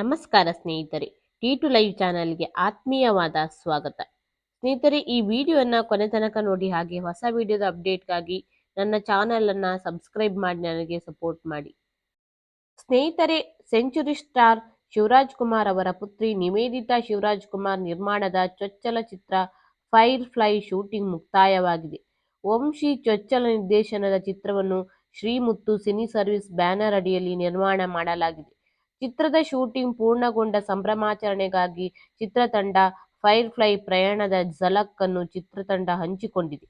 ನಮಸ್ಕಾರ ಸ್ನೇಹಿತರೆ T to live ಚಾನಲ್ಗೆ ಆತ್ಮೀಯವಾದ ಸ್ವಾಗತ. ಸ್ನೇಹಿತರೆ, ಈ ವಿಡಿಯೋನ ಕೊನೆ ತನಕ ನೋಡಿ ಹಾಗೆ ಹೊಸ ವಿಡಿಯೋದ ಅಪ್ಡೇಟ್ಗಾಗಿ ನನ್ನ ಚಾನಲನ್ನು ಸಬ್ಸ್ಕ್ರೈಬ್ ಮಾಡಿ ನನಗೆ ಸಪೋರ್ಟ್ ಮಾಡಿ. ಸ್ನೇಹಿತರೆ, ಸೆಂಚುರಿ ಸ್ಟಾರ್ ಶಿವರಾಜ್ ಕುಮಾರ್ ಅವರ ಪುತ್ರಿ ನಿವೇದಿತಾ ಶಿವರಾಜ್ ಕುಮಾರ್ ನಿರ್ಮಾಣದ ಚೊಚ್ಚಲ ಚಿತ್ರ ಫೈರ್ ಫ್ಲೈ ಶೂಟಿಂಗ್ ಮುಕ್ತಾಯವಾಗಿದೆ. ವಂಶಿ ಚೊಚ್ಚಲ ನಿರ್ದೇಶನದ ಚಿತ್ರವನ್ನು ಶ್ರೀಮುತ್ತು ಸಿನಿ ಸರ್ವಿಸ್ ಬ್ಯಾನರ್ ಅಡಿಯಲ್ಲಿ ನಿರ್ಮಾಣ ಮಾಡಲಾಗಿದೆ. ಚಿತ್ರದ ಶೂಟಿಂಗ್ ಪೂರ್ಣಗೊಂಡ ಸಂಭ್ರಮಾಚರಣೆಗಾಗಿ ಚಿತ್ರತಂಡ ಫೈರ್ ಫ್ಲೈ ಪ್ರಯಾಣದ ಝಲಕ್ ಅನ್ನು ಚಿತ್ರತಂಡ ಹಂಚಿಕೊಂಡಿದೆ.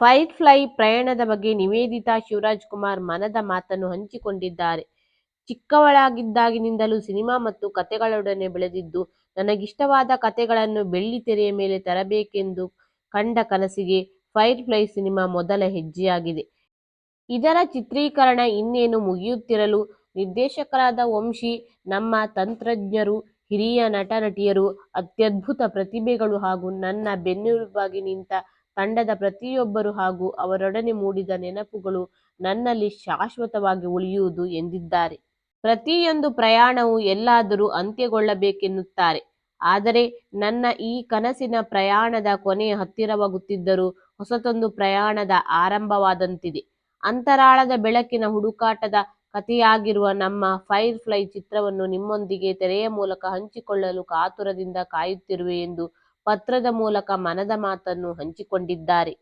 ಫೈರ್ ಫ್ಲೈ ಪ್ರಯಾಣದ ಬಗ್ಗೆ ನಿವೇದಿತಾ ಶಿವರಾಜ್ ಕುಮಾರ್ ಮನದ ಮಾತನ್ನು ಹಂಚಿಕೊಂಡಿದ್ದಾರೆ. ಚಿಕ್ಕವಳಾಗಿದ್ದಾಗಿನಿಂದಲೂ ಸಿನಿಮಾ ಮತ್ತು ಕತೆಗಳೊಡನೆ ಬೆಳೆದಿದ್ದು, ನನಗಿಷ್ಟವಾದ ಕತೆಗಳನ್ನು ಬೆಳ್ಳಿ ತೆರೆಯ ಮೇಲೆ ತರಬೇಕೆಂದು ಕಂಡ ಕನಸಿಗೆ ಫೈರ್ ಫ್ಲೈ ಸಿನಿಮಾ ಮೊದಲ ಹೆಜ್ಜೆಯಾಗಿದೆ. ಇದರ ಚಿತ್ರೀಕರಣ ಇನ್ನೇನು ಮುಗಿಯುತ್ತಿರಲು ನಿರ್ದೇಶಕರಾದ ವಂಶಿ, ನಮ್ಮ ತಂತ್ರಜ್ಞರು, ಹಿರಿಯ ನಟ ನಟಿಯರು ಅತ್ಯದ್ಭುತ ಪ್ರತಿಭೆಗಳು ಹಾಗೂ ನನ್ನ ಬೆನ್ನೆಲುಬಾಗಿ ನಿಂತ ತಂಡದ ಪ್ರತಿಯೊಬ್ಬರು ಹಾಗೂ ಅವರೊಡನೆ ಮೂಡಿದ ನೆನಪುಗಳು ನನ್ನಲ್ಲಿ ಶಾಶ್ವತವಾಗಿ ಉಳಿಯುವುದು ಎಂದಿದ್ದಾರೆ. ಪ್ರತಿಯೊಂದು ಪ್ರಯಾಣವು ಎಲ್ಲಾದರೂ ಅಂತ್ಯಗೊಳ್ಳಬೇಕೆನ್ನುತ್ತಾರೆ. ಆದರೆ ನನ್ನ ಈ ಕನಸಿನ ಪ್ರಯಾಣದ ಕೊನೆಯ ಹತ್ತಿರವಾಗುತ್ತಿದ್ದರೂ ಹೊಸತೊಂದು ಪ್ರಯಾಣದ ಆರಂಭವಾದಂತಿದೆ. ಅಂತರಾಳದ ಬೆಳಕಿನ ಹುಡುಕಾಟದ ಕಥೆಯಾಗಿರುವ ನಮ್ಮ ಫೈರ್ ಫ್ಲೈ ಚಿತ್ರವನ್ನು ನಿಮ್ಮೊಂದಿಗೆ ತೆರೆಯ ಮೂಲಕ ಹಂಚಿಕೊಳ್ಳಲು ಕಾತುರದಿಂದ ಕಾಯುತ್ತಿರುವೆ ಎಂದು ಪತ್ರದ ಮೂಲಕ ಮನದ ಮಾತನ್ನು ಹಂಚಿಕೊಂಡಿದ್ದಾರೆ.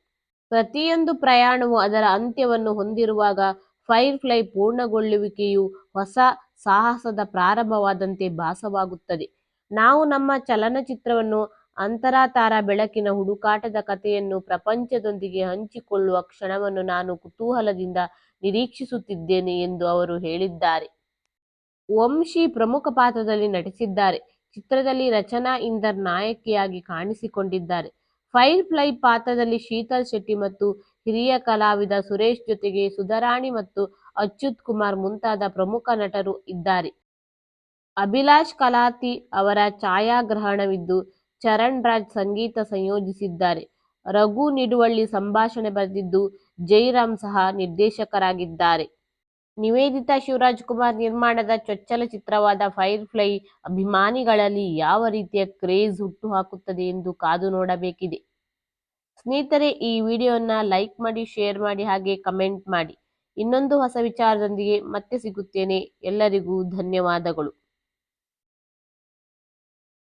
ಪ್ರತಿಯೊಂದು ಪ್ರಯಾಣವು ಅದರ ಅಂತ್ಯವನ್ನು ಹೊಂದಿರುವಾಗ ಫೈರ್ ಫ್ಲೈ ಪೂರ್ಣಗೊಳ್ಳುವಿಕೆಯು ಹೊಸ ಸಾಹಸದ ಪ್ರಾರಂಭವಾದಂತೆ ಭಾಸವಾಗುತ್ತದೆ. ನಾವು ನಮ್ಮ ಚಲನಚಿತ್ರವನ್ನು ಅಂತರಾತಾರ ಬೆಳಕಿನ ಹುಡುಕಾಟದ ಕಥೆಯನ್ನು ಪ್ರಪಂಚದೊಂದಿಗೆ ಹಂಚಿಕೊಳ್ಳುವ ಕ್ಷಣವನ್ನು ನಾನು ಕುತೂಹಲದಿಂದ ನಿರೀಕ್ಷಿಸುತ್ತಿದ್ದೇನೆ ಎಂದು ಅವರು ಹೇಳಿದ್ದಾರೆ. ವಂಶಿ ಪ್ರಮುಖ ಪಾತ್ರದಲ್ಲಿ ನಟಿಸಿದ್ದಾರೆ. ಚಿತ್ರದಲ್ಲಿ ರಚನಾ ಇಂದರ್ ನಾಯಕಿಯಾಗಿ ಕಾಣಿಸಿಕೊಂಡಿದ್ದಾರೆ. ಫೈರ್ ಫ್ಲೈ ಪಾತ್ರದಲ್ಲಿ ಶೀತಲ್ ಶೆಟ್ಟಿ ಮತ್ತು ಹಿರಿಯ ಕಲಾವಿದ ಸುರೇಶ್ ಜೊತೆಗೆ ಸುಧಾರಾಣಿ ಮತ್ತು ಅಚ್ಯುತ್ ಕುಮಾರ್ ಮುಂತಾದ ಪ್ರಮುಖ ನಟರು ಇದ್ದಾರೆ. ಅಭಿಲಾಷ್ ಕಲಾತಿ ಅವರ ಛಾಯಾಗ್ರಹಣವಿದ್ದು ಚರಣ್ ರಾಜ್ ಸಂಗೀತ ಸಂಯೋಜಿಸಿದ್ದಾರೆ. ರಘು ನಿಡುವಳ್ಳಿ ಸಂಭಾಷಣೆ ಬರೆದಿದ್ದು, ಜೈರಾಮ್ ಸಹ ನಿರ್ದೇಶಕರಾಗಿದ್ದಾರೆ. ನಿವೇದಿತಾ ಶಿವರಾಜ್ ಕುಮಾರ್ ನಿರ್ಮಾಣದ ಚೊಚ್ಚಲ ಚಿತ್ರವಾದ ಫೈರ್ ಫ್ಲೈ ಅಭಿಮಾನಿಗಳಲ್ಲಿ ಯಾವ ರೀತಿಯ ಕ್ರೇಜ್ ಹುಟ್ಟು ಹಾಕುತ್ತದೆ ಎಂದು ಕಾದು ನೋಡಬೇಕಿದೆ. ಸ್ನೇಹಿತರೆ, ಈ ವಿಡಿಯೋನ ಲೈಕ್ ಮಾಡಿ, ಶೇರ್ ಮಾಡಿ, ಹಾಗೆ ಕಮೆಂಟ್ ಮಾಡಿ. ಇನ್ನೊಂದು ಹೊಸ ವಿಚಾರದೊಂದಿಗೆ ಮತ್ತೆ ಸಿಗುತ್ತೇನೆ. ಎಲ್ಲರಿಗೂ ಧನ್ಯವಾದಗಳು.